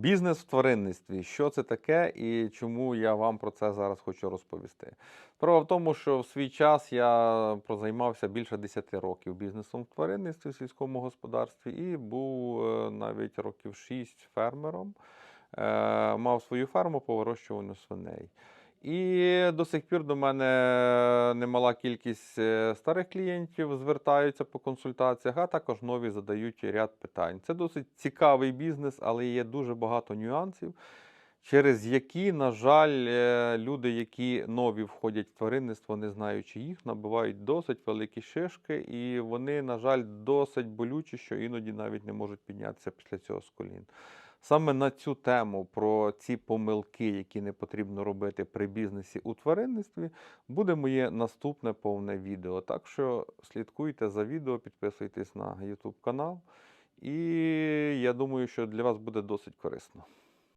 Бізнес в тваринництві. Що це таке і чому я вам про це зараз хочу розповісти? Справа в тому, що в свій час я прозаймався більше 10 років бізнесом в тваринництві, в сільському господарстві і був е, навіть років 6 фермером. Е, Мав свою ферму по вирощуванню свиней. І до сих пір до мене немала кількість е, старих клієнтів звертаються по консультаціях, а також нові задають ряд питань. Це досить цікавий бізнес, але є дуже багато нюансів, через які, на жаль, е, люди, які нові входять в тваринництво, не знаючи їх, набивають досить великі шишки, і вони, на жаль, досить болючі, що іноді навіть не можуть піднятися після цього з колін. Саме на цю тему про ці помилки, які не потрібно робити при бізнесі у тваринництві, буде моє наступне повне відео. Так що слідкуйте за відео, підписуйтесь на YouTube канал, і я думаю, що для вас буде досить корисно.